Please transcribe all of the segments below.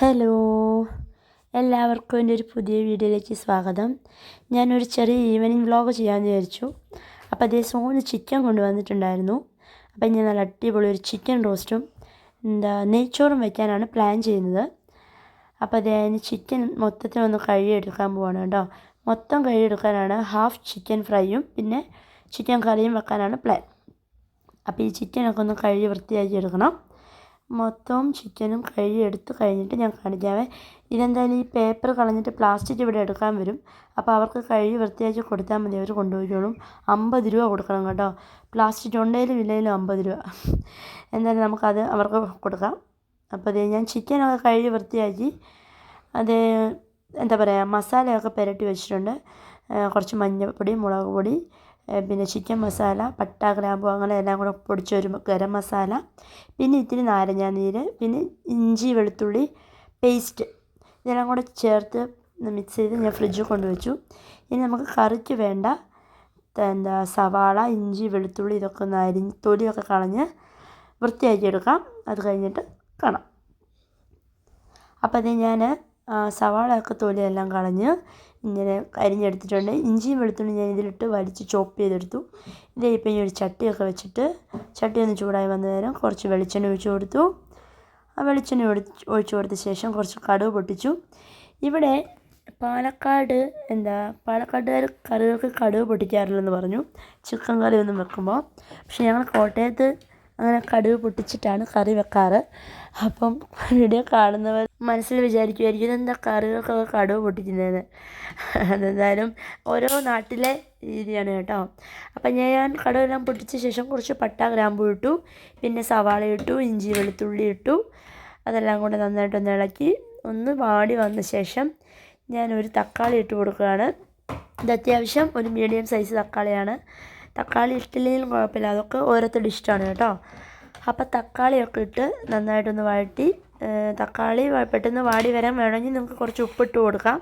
Hello എല്ലാവർക്കും എന്റെ ഒരു പുതിയ വീഡിയോയിലേക്ക് സ്വാഗതം. ഞാനൊരു ചെറിയ ഈവനിങ് വ്ളോഗ് ചെയ്യാമെന്ന് വിചാരിച്ചു. അപ്പോൾ അതേ സോന്ന് ചിക്കൻ കൊണ്ടുവന്നിട്ടുണ്ടായിരുന്നു. അപ്പം ഞാൻ നല്ല അടിപൊളി ഒരു ചിക്കൻ റോസ്റ്റും എന്താ നെയ്ച്ചോറും വയ്ക്കാനാണ് പ്ലാൻ ചെയ്യുന്നത്. അപ്പോൾ അതേ ചിക്കൻ മൊത്തത്തിൽ ഒന്ന് കഴുകിയെടുക്കാൻ പോവാണ് കേട്ടോ. മൊത്തം കഴുകിയെടുക്കാനാണ് ഹാഫ് ചിക്കൻ ഫ്രൈയും പിന്നെ ചിക്കൻ കറിയും വെക്കാനാണ് പ്ലാൻ. അപ്പോൾ ഈ ചിക്കനൊക്കെ ഒന്ന് കഴുകി വൃത്തിയാക്കി എടുക്കണം. മൊത്തം ചിക്കനും കഴുകി എടുത്ത് കഴിഞ്ഞിട്ട് ഞാൻ കാണിക്കാവേ ഇതെന്തായാലും ഈ പേപ്പർ കളഞ്ഞിട്ട് പ്ലാസ്റ്റിക് ഇവിടെ എടുക്കാൻ വരും. അപ്പോൾ അവർക്ക് കഴുകി വൃത്തിയാക്കി കൊടുത്താൽ മതി. അവർ കൊണ്ടുപോയിക്കോളും. അമ്പത് രൂപ കൊടുക്കണം കേട്ടോ. പ്ലാസ്റ്റിക് ഉണ്ടെങ്കിലും ഇല്ലെങ്കിലും അമ്പത് രൂപ. എന്തായാലും നമുക്കത് അവർക്ക് കൊടുക്കാം. അപ്പോൾ അതേ ഞാൻ ചിക്കനൊക്കെ കഴുകി വൃത്തിയാക്കി അത് എന്താ പറയുക മസാലയൊക്കെ പുരട്ടി വെച്ചിട്ടുണ്ട്. കുറച്ച് മഞ്ഞൾപ്പൊടി മുളക് പൊടി പിന്നെ ചിക്കൻ മസാല പട്ട ഗ്രാമ്പു അങ്ങനെ എല്ലാം കൂടെ പൊടിച്ചൊരു ഗരം മസാല പിന്നെ ഇത്തിരി നാരങ്ങാനീര് പിന്നെ ഇഞ്ചി വെളുത്തുള്ളി പേസ്റ്റ് ഇതെല്ലാം കൂടെ ചേർത്ത് മിക്സ് ചെയ്ത് ഞാൻ ഫ്രിഡ്ജിൽ കൊണ്ടുവച്ചു. ഇനി നമുക്ക് കറിക്ക് വേണ്ട എന്താ സവാള ഇഞ്ചി വെളുത്തുള്ളി ഇതൊക്കെ ഒന്ന് അരിഞ്ഞ് തൊലിയൊക്കെ കളഞ്ഞ് വൃത്തിയാക്കി എടുക്കാം. അത് കഴിഞ്ഞിട്ട് കാണാം. അപ്പോൾ അത് ഞാൻ സവാളയൊക്കെ തൊലിയെല്ലാം കളഞ്ഞ് ഇങ്ങനെ അരിഞ്ഞെടുത്തിട്ടുണ്ട്. ഇഞ്ചിയും വെളുത്തുള്ളി ഞാൻ ഇതിലിട്ട് വലിച്ച് ചോപ്പ് ചെയ്തെടുത്തു. ഇതേ ഈ ഒരു ചട്ടിയൊക്കെ വെച്ചിട്ട് ചട്ടി ഒന്ന് ചൂടായി വന്ന നേരം കുറച്ച് വെളിച്ചെണ്ണ ഒഴിച്ചു കൊടുത്തു. ആ വെളിച്ചെണ്ണ ഒഴിച്ച് കൊടുത്ത ശേഷം കുറച്ച് കടുക് പൊട്ടിച്ചു. ഇവിടെ പാലക്കാട് എന്താ പാലക്കാട്ടുകാർ കറികൾക്ക് കടുക് പൊട്ടിക്കാറില്ലെന്ന് പറഞ്ഞു. ചിക്കൻ കറി ഒന്നും വെക്കുമ്പോൾ പക്ഷേ ഞങ്ങൾ കോട്ടയത്ത് അങ്ങനെ കടുക് പൊട്ടിച്ചിട്ടാണ് കറി വെക്കാറ്. അപ്പം വീഡിയോ കാണുന്നവർ മനസ്സിൽ വിചാരിക്കുമായിരിക്കും എന്താ കറികൾക്കൊക്കെ കടുക് പൊട്ടിക്കുന്നതെന്ന് അതെന്തായാലും ഓരോ നാട്ടിലെ രീതിയാണ് കേട്ടോ. അപ്പം ഞാൻ കടുവെല്ലാം പൊട്ടിച്ച ശേഷം കുറച്ച് പട്ട ഗ്രാമ്പു ഇട്ടു പിന്നെ സവാള ഇട്ടു ഇഞ്ചി വെളുത്തുള്ളി ഇട്ടു. അതെല്ലാം കൂടെ നന്നായിട്ടൊന്ന് ഇളക്കി ഒന്ന് വാടി വന്ന ശേഷം ഞാൻ ഒരു തക്കാളി ഇട്ട് കൊടുക്കുകയാണ്. ഇത് അത്യാവശ്യം ഒരു മീഡിയം സൈസ് തക്കാളിയാണ്. തക്കാളി ഇഷ്ടമില്ലെങ്കിലും കുഴപ്പമില്ല. അതൊക്കെ ഓരോരുത്തരുടെ ഇഷ്ടമാണ് കേട്ടോ. അപ്പോൾ തക്കാളിയൊക്കെ ഇട്ട് നന്നായിട്ടൊന്ന് വഴറ്റി തക്കാളി പെട്ടെന്ന് വാടി വരാൻ വേണമെങ്കിൽ നിങ്ങൾക്ക് കുറച്ച് ഉപ്പിട്ട് കൊടുക്കാം.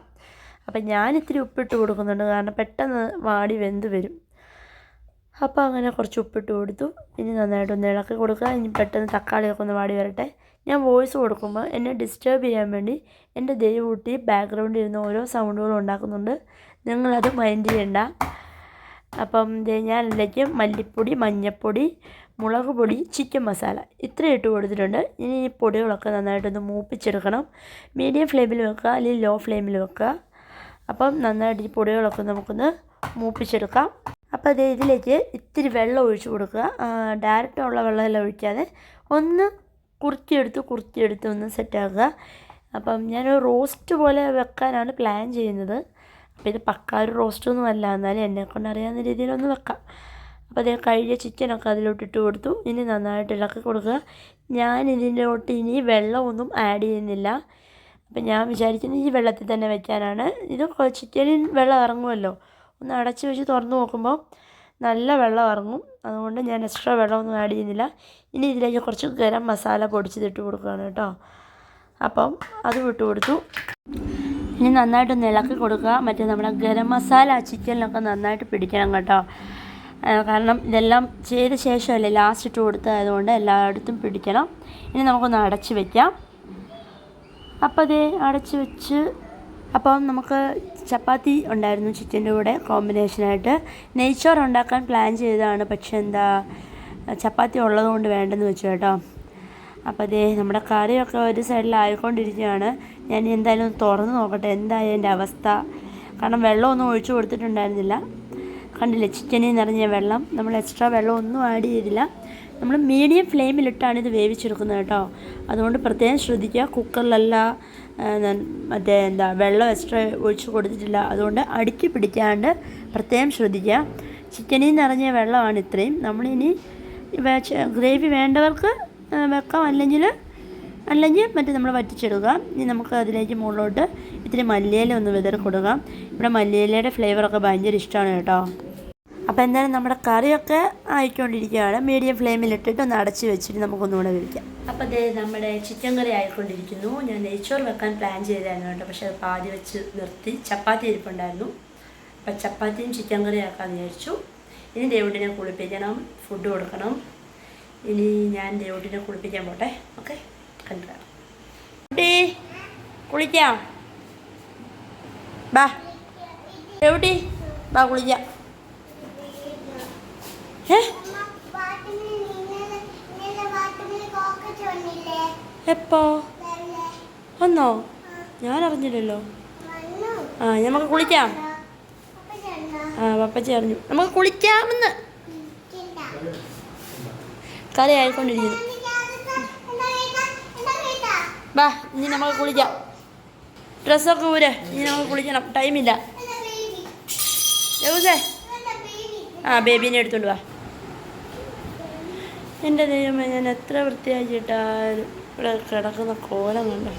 അപ്പം ഞാൻ ഇത്തിരി ഉപ്പിട്ട് കൊടുക്കുന്നുണ്ട്. കാരണം പെട്ടെന്ന് വാടി വെന്ത് വരും. അപ്പോൾ അങ്ങനെ കുറച്ച് ഉപ്പിട്ട് കൊടുത്തു. ഇനി നന്നായിട്ടൊന്ന് ഇളക്കി കൊടുക്കുക. ഇനി പെട്ടെന്ന് തക്കാളിയൊക്കെ ഒന്ന് വാടി വരട്ടെ. ഞാൻ വോയിസ് കൊടുക്കുമ്പോൾ എന്നെ ഡിസ്റ്റേബ് ചെയ്യാൻ വേണ്ടി എന്റെ ദൈവൂട്ടി ബാക്ക്ഗ്രൗണ്ടിൽ ഇരുന്ന് ഓരോ സൗണ്ടുകളും ഉണ്ടാക്കുന്നുണ്ട്. നിങ്ങളത് മൈൻഡ് ചെയ്യണ്ട. അപ്പം ഞാൻ അതിലേക്ക് മല്ലിപ്പൊടി മഞ്ഞൾപ്പൊടി മുളക് പൊടി ചിക്കൻ മസാല ഇത്രയും ഇട്ട് കൊടുത്തിട്ടുണ്ട്. ഇനി ഈ പൊടികളൊക്കെ നന്നായിട്ടൊന്ന് മൂപ്പിച്ചെടുക്കണം. മീഡിയം ഫ്ലെയിമിൽ വെക്കുക അല്ലെങ്കിൽ ലോ ഫ്ലെയിമിൽ വെക്കുക. അപ്പം നന്നായിട്ട് ഈ പൊടികളൊക്കെ നമുക്കൊന്ന് മൂപ്പിച്ചെടുക്കാം. അപ്പോൾ അത് ഇതിലേക്ക് ഇത്തിരി വെള്ളം ഒഴിച്ച് കൊടുക്കുക. ഡയറക്റ്റ് ഉള്ള വെള്ളമെല്ലാം ഒഴിക്കാതെ ഒന്ന് കുറുക്കിയെടുത്ത് കുറുക്കിയെടുത്ത് ഒന്ന് സെറ്റാക്കുക അപ്പം ഞാൻ റോസ്റ്റ് പോലെ വെക്കാനാണ് പ്ലാൻ ചെയ്യുന്നത്. അപ്പോൾ ഇത് പക്ക ഒരു റോസ്റ്റൊന്നും അല്ല. എന്നാലും എന്നെക്കൊണ്ട് അറിയാവുന്ന രീതിയിലൊന്ന് വെക്കാം. അപ്പോൾ അതേ കഴുകിയ ചിക്കനൊക്കെ അതിലോട്ട് ഇട്ട് കൊടുത്തു. ഇനി നന്നായിട്ട് ഇളക്കി കൊടുക്കുക. ഞാൻ ഇതിലോട്ട് ഇനി വെള്ളമൊന്നും ആഡ് ചെയ്യുന്നില്ല. അപ്പം ഞാൻ വിചാരിക്കുന്നത് ഈ വെള്ളത്തിൽ തന്നെ വെക്കാനാണ്. ഇത് ചിക്കനിൽ വെള്ളം ഇറങ്ങുമല്ലോ. ഒന്ന് അടച്ച് വെച്ച് തുറന്ന് നോക്കുമ്പോൾ നല്ല വെള്ളം ഇറങ്ങും. അതുകൊണ്ട് ഞാൻ എക്സ്ട്രാ വെള്ളമൊന്നും ആഡ് ചെയ്യുന്നില്ല. ഇനി ഇതിലേക്ക് കുറച്ച് ഗരം മസാല പൊടിച്ചിട്ട് കൊടുക്കുകയാണ് കേട്ടോ. അപ്പം അത് ഇട്ട് കൊടുത്തു. ഇനി നന്നായിട്ടൊന്ന് ഇളക്കി കൊടുക്കുക. മറ്റേ നമ്മുടെ ഗരം മസാല ചിക്കനിലൊക്കെ നന്നായിട്ട് പിടിക്കണം കേട്ടോ. കാരണം ഇതെല്ലാം ചെയ്ത ശേഷമല്ലേ ലാസ്റ്റ് ഇട്ട് കൊടുത്തതായതുകൊണ്ട് എല്ലായിടത്തും പിടിക്കണം. ഇനി നമുക്കൊന്ന് അടച്ച് വയ്ക്കാം അപ്പോൾ അതേ അടച്ച് വെച്ച് അപ്പം നമുക്ക് ചപ്പാത്തി ഉണ്ടായിരുന്നു ചിക്കന്റെ കൂടെ കോമ്പിനേഷനായിട്ട് നെയ്ച്ചോറ് ഉണ്ടാക്കാൻ പ്ലാൻ ചെയ്തതാണ്. പക്ഷെ എന്താ ചപ്പാത്തി ഉള്ളതുകൊണ്ട് വേണ്ടെന്ന് വെച്ചു കേട്ടോ. അപ്പോൾ അതേ നമ്മുടെ കറിയൊക്കെ ഒരു സൈഡിലായിക്കൊണ്ടിരിക്കുകയാണ് ഞാൻ എന്തായാലും തുറന്ന് നോക്കട്ടെ എന്തായാലും എന്റെ അവസ്ഥ. കാരണം വെള്ളമൊന്നും ഒഴിച്ചു കൊടുത്തിട്ടുണ്ടായിരുന്നില്ല. കണ്ടില്ലേ ചിക്കനിൽ നിറഞ്ഞ വെള്ളം. നമ്മൾ എക്സ്ട്രാ വെള്ളം ഒന്നും ആഡ് ചെയ്തില്ല. നമ്മൾ മീഡിയം ഫ്ലെയിമിലിട്ടാണ് ഇത് വേവിച്ചെടുക്കുന്നത് കേട്ടോ. അതുകൊണ്ട് പ്രത്യേകം ശ്രദ്ധിക്കുക. കുക്കറിലല്ല മറ്റേ എന്താ വെള്ളം എക്സ്ട്രാ ഒഴിച്ച് കൊടുത്തിട്ടില്ല. അതുകൊണ്ട് അടുക്കി പിടിക്കാണ്ട് പ്രത്യേകം ശ്രദ്ധിക്കുക. ചിക്കനിൽ നിറഞ്ഞ വെള്ളമാണ് ഇത്രയും. നമ്മളിനി ഗ്രേവി വേണ്ടവർക്ക് വെക്കാം. അല്ലെങ്കിൽ അല്ലെങ്കിൽ മറ്റേ നമ്മൾ വറ്റിച്ചെടുക്കുക ഇനി നമുക്ക് അതിലേക്ക് മുകളിലോട്ട് ഇത്തിരി മല്ലിയില ഒന്ന് വിതറി കൊടുക്കാം. ഇവിടെ മല്ലിയിലയുടെ ഫ്ലേവറൊക്കെ ഭയങ്കര ഇഷ്ടമാണ് കേട്ടോ. അപ്പോൾ എന്തായാലും നമ്മുടെ കറിയൊക്കെ ആയിക്കൊണ്ടിരിക്കുകയാണ്. മീഡിയം ഫ്ലെയിമിലിട്ടിട്ട് ഒന്ന് അടച്ച് വെച്ചിട്ട് നമുക്കൊന്നുകൂടെ വിളിക്കാം അപ്പോൾ അതേ നമ്മുടെ ചിക്കൻ കറി ആയിക്കൊണ്ടിരിക്കുന്നു. ഞാൻ നെയ്ച്ചോറ് വെക്കാൻ പ്ലാൻ ചെയ്തായിരുന്നു കേട്ടോ. പക്ഷേ അത് പാതി വെച്ച് നിർത്തി. ചപ്പാത്തി ഇരിപ്പുണ്ടായിരുന്നു. അപ്പം ചപ്പാത്തിയും ചിക്കൻ കറിയും ആക്കാമെന്ന് വിചാരിച്ചു. ഇനി ദേവുട്ടിനെ കുളിപ്പിക്കണം ഫുഡ് കൊടുക്കണം. ഇനി ഞാൻ ദേവുട്ടിനെ കുളിപ്പിക്കാൻ പോട്ടെ. ഓക്കെ? കണ്ടു കുട്ടി കുളിക്കാം. ബാ. ദേവുട്ടി ബാ കുളിക്കാം. എപ്പോ? വന്നോ? ഞാൻ അറിഞ്ഞില്ലല്ലോ. ആ നമുക്ക് കുളിക്കാം. ആ പപ്പച്ചി അറിഞ്ഞു. നമുക്ക് കുളിക്കാമെന്ന് കലയായിക്കൊണ്ടിരിക്കുന്നു വാ ഇനി നമുക്ക് കുളിക്കാം. ഡ്രസ്സൊക്കെ ഊരെ ഇനി നമുക്ക് കുളിക്കണം. ടൈമില്ല. ദിവസേ ആ ബേബീനെ എടുത്തോണ്ട് വാ. എന്റെ ദൈവമേ ഞാൻ എത്ര വൃത്തിയാക്കിയിട്ടാലും ഇവിടെ കിടക്കുന്ന കോലം കണ്ടോ?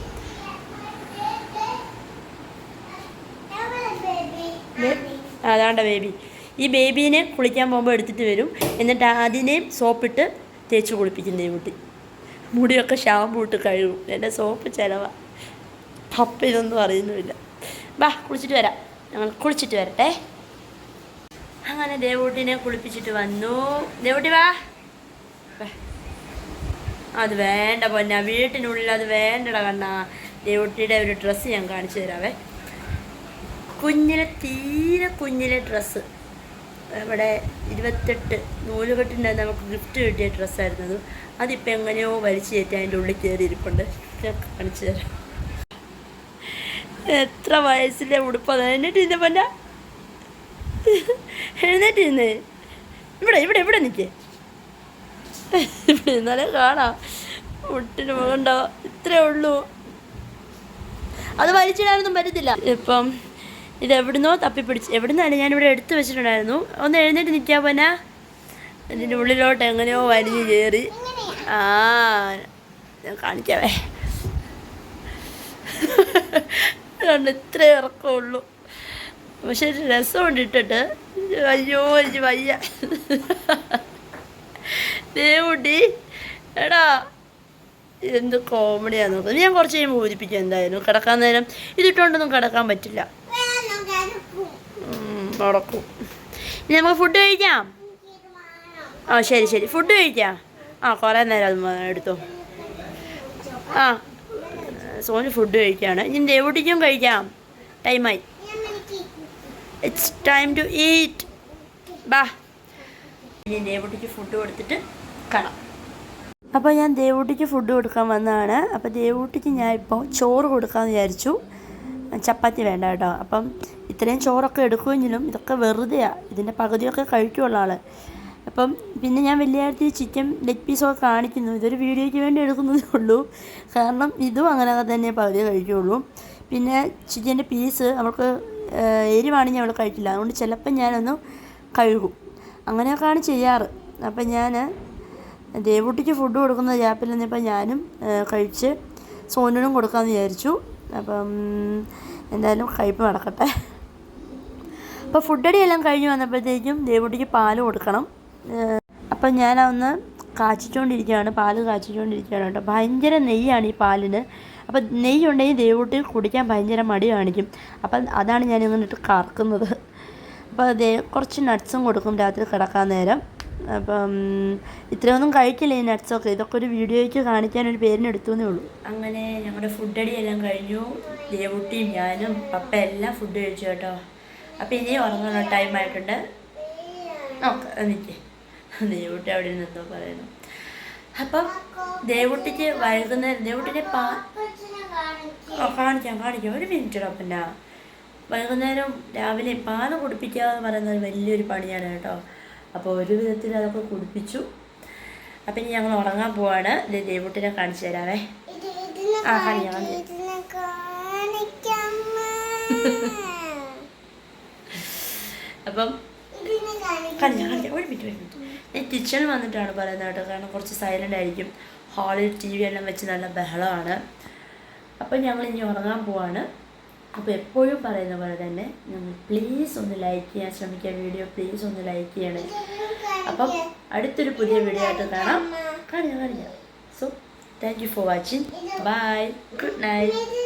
അതാണ്ട ബേബി. ഈ ബേബീനെ കുളിക്കാൻ പോകുമ്പോൾ എടുത്തിട്ട് വരും. എന്നിട്ട് അതിനെയും സോപ്പിട്ട് തേച്ച് കുളിപ്പിക്കും കുട്ടി മുടിയൊക്കെ ഷാമ്പൂ ഇട്ട് കഴുകും. എന്റെ സോപ്പ് ചിലവാ. പപ്പ ഇതൊന്നും അറിയുന്നുമില്ല. വാ കുളിച്ചിട്ട് വരാം. ഞങ്ങൾ കുളിച്ചിട്ട് വരട്ടെ. അങ്ങനെ ദേവൂട്ടിനെ കുളിപ്പിച്ചിട്ട് വന്നു. ദേവൂട്ടി വാ. അത് വേണ്ട പൊന്ന വീട്ടിനുള്ളിൽ അത് വേണ്ടടാ കണ്ണ. ദേവൂട്ടിയുടെ ഒരു ഡ്രസ്സ് ഞാൻ കാണിച്ചു തരാവേ. കുഞ്ഞിലെ തീരെ കുഞ്ഞിലെ ഡ്രസ്സ് ഇവിടെ ഇരുപത്തെട്ട് നൂലുകെട്ടിന്റെ നമുക്ക് ഗിഫ്റ്റ് കിട്ടിയ ഡ്രസ്സായിരുന്നു അത് അതിപ്പോൾ എങ്ങനെയോ വലിച്ചു കയറ്റി അതിന്റെ ഉള്ളിൽ കയറി ഇരിപ്പുണ്ട്. കാണിച്ചു തരാം. എത്ര വയസ്സിലെ ഉടുപ്പ് അത്? എന്നിട്ട് പൊന്ന. എഴുന്നേറ്റ് ഇരുന്നേ ഇവിടെ ഇവിടെ ഇവിടെ നിൽക്കേ ഇവിടെ ഇന്നലെ കാണാം. മുട്ടിന് മുഖണ്ടോ ഇത്രേ ഉള്ളൂ. അത് വലിച്ചിടാനൊന്നും പറ്റത്തില്ല. ഇപ്പം ഇത് എവിടുന്നോ തപ്പിപ്പിടിച്ച്. എവിടുന്നാണ്? ഞാനിവിടെ എടുത്തു വെച്ചിട്ടുണ്ടായിരുന്നു. ഒന്ന് എഴുന്നേറ്റ് നിൽക്കാൻ പോനാ ഇതിന്റെ ഉള്ളിലോട്ട് എങ്ങനെയോ വലിഞ്ഞു കയറി. ആ കാണിക്കാവേ. അതുകൊണ്ട് ഇത്രേ ഇറക്കമുള്ളൂ പക്ഷെ രസമുണ്ട് ഇട്ടിട്ട്. അയ്യോ എനിക്ക് വയ്യ. ദേവുട്ടി എടാ എന്ത് കോമഡിയാന്ന് നോക്കുന്നത് ഞാൻ കുറച്ച് കഴിയുമ്പോൾ ഊരിപ്പിക്കും എന്തായാലും. കിടക്കാൻ നേരം. ഇതിട്ടുകൊണ്ടൊന്നും കിടക്കാൻ പറ്റില്ല. നടക്കും. ഇനി നമുക്ക് ഫുഡ് കഴിക്കാം? ആ ശരി ശരി. ഫുഡ് കഴിക്കാം. ആ കുറേ നേരം അത് എടുത്തു. ആ സോന് ഫുഡ് കഴിക്കുകയാണ് ഇനി എവിടേക്കും കഴിക്കാം? ടൈമായി ഇറ്റ്സ് ടൈം ടു ഈറ്റ് ബാ. ഇനി ദേവുട്ടിക്ക് ഫുഡ് കൊടുത്തിട്ട് കാണാം. അപ്പോൾ ഞാൻ ദേവൂട്ടിക്ക് ഫുഡ് കൊടുക്കാൻ വന്നതാണ്. അപ്പോൾ ദേവൂട്ടിക്ക് ഞാൻ ഇപ്പോൾ ചോറ് കൊടുക്കാമെന്ന് വിചാരിച്ചു. ചപ്പാത്തി വേണ്ട കേട്ടോ. അപ്പം ഇത്രയും ചോറൊക്കെ എടുക്കുമെങ്കിലും ഇതൊക്കെ വെറുതെയാണ് ഇതിന്റെ പകുതിയൊക്കെ കഴിക്കുള്ള ആൾ അപ്പം പിന്നെ ഞാൻ വെള്ളിയാഴ്ച ചിക്കൻ ലെഗ് പീസൊക്കെ കാണിക്കുന്നു. ഇതൊരു വീഡിയോയ്ക്ക് വേണ്ടി എടുക്കുന്നതേ ഉള്ളൂ. കാരണം ഇതും അങ്ങനെ തന്നെ പകുതി കഴിക്കുകയുള്ളൂ പിന്നെ ചിക്കന്റെ പീസ് അവൾക്ക് എരിവാണെങ്കിൽ അവൾ കഴിക്കില്ല. അതുകൊണ്ട് ചിലപ്പം ഞാനൊന്ന് കഴുകും. അങ്ങനെയൊക്കെയാണ് ചെയ്യാറ്. അപ്പം ഞാൻ ദേവൂട്ടിക്ക് ഫുഡ് കൊടുക്കുന്ന ഗ്യാപ്പിൽ നിന്നിപ്പോൾ ഞാനും കഴിച്ച് സോനുനും കൊടുക്കാമെന്ന് വിചാരിച്ചു. അപ്പം എന്തായാലും കഴിപ്പ് നടക്കട്ടെ. അപ്പോൾ ഫുഡടി എല്ലാം കഴിഞ്ഞ് വന്നപ്പോഴത്തേക്കും ദേവുട്ടിക്ക് പാൽ കൊടുക്കണം. അപ്പം ഞാനൊന്ന് കാച്ചിച്ചുകൊണ്ടിരിക്കുകയാണ് പാൽ കാച്ചിച്ചുകൊണ്ടിരിക്കുകയാണ് കേട്ടോ. ഭയങ്കര നെയ്യാണ് ഈ പാലിന്. അപ്പം നെയ്യ് ഉണ്ടെങ്കിൽ ദേവൂട്ടി കുടിക്കാൻ ഭയങ്കര മടി കാണിക്കും. അപ്പം അതാണ് ഞാൻ ഇങ്ങോട്ട് കറക്കുന്നത്. അപ്പോൾ ദേ കുറച്ച് നട്ട്സും കൊടുക്കും രാത്രി കിടക്കാൻ നേരം. അപ്പം ഇത്രയൊന്നും കഴിക്കില്ല ഈ നട്ട്സൊക്കെ. ഇതൊക്കെ ഒരു വീഡിയോയ്ക്ക് കാണിക്കാൻ ഒരു പേരിന് എടുത്തുവെന്നേ ഉള്ളൂ. അങ്ങനെ ഞങ്ങളുടെ ഫുഡ് എല്ലാം കഴിഞ്ഞു. ദേവുട്ടിയും ഞാനും പപ്പ എല്ലാം ഫുഡ് കഴിച്ചു കേട്ടോ. അപ്പം ഇനി ഉറങ്ങുന്ന ടൈം ആയിട്ടുണ്ട്. നോക്കാം എനിക്ക് ദേവുട്ടി അവിടെ നിന്നോ പറയുന്നു. അപ്പം ദേവുട്ടിക്ക് വൈകുന്നേരം ദേവുട്ടിന്റെ പാ കാണിക്കാം കാണിക്കാം. ഒരു മിനിറ്റ് പിന്നെ വൈകുന്നേരം രാവിലെ പാൽ കുടിപ്പിക്കുക എന്ന് പറയുന്നത് വലിയൊരു പണിയാണ് കേട്ടോ. അപ്പോൾ ഒരു വിധത്തിൽ അതൊക്കെ കുടിപ്പിച്ചു. അപ്പം ഇനി ഞങ്ങൾ ഉറങ്ങാൻ പോവാണ്. ദേവുട്ടിനെ കാണിച്ചു തരാവേ. ആ കാണിക്കാം കാണിക്കാം അപ്പം കാണിക്കാം കാണിക്കാം ഒരു മിനിറ്റ് ഒരു മിനിറ്റ്. ഞാൻ കിച്ചണിൽ വന്നിട്ടാണ് പറയുന്നത് കേട്ടോ. കാരണം കുറച്ച് സൈലന്റ് ആയിരിക്കും. ഹാളിൽ ടി വി എല്ലാം വെച്ച് നല്ല ബഹളമാണ്. അപ്പം ഞങ്ങൾ ഇനി ഉറങ്ങാൻ പോവാണ്. അപ്പോൾ എപ്പോഴും പറയുന്ന പോലെ തന്നെ ഞങ്ങൾ പ്ലീസ് ഒന്ന് ലൈക്ക് ചെയ്യാൻ ശ്രമിക്കുക. വീഡിയോ പ്ലീസ് ഒന്ന് ലൈക്ക് ചെയ്യണേ. അപ്പം അടുത്തൊരു പുതിയ വീഡിയോ ആയിട്ട് കാണാം. കാണിക്കാം കാണിക്കാം so thank you for watching bye good night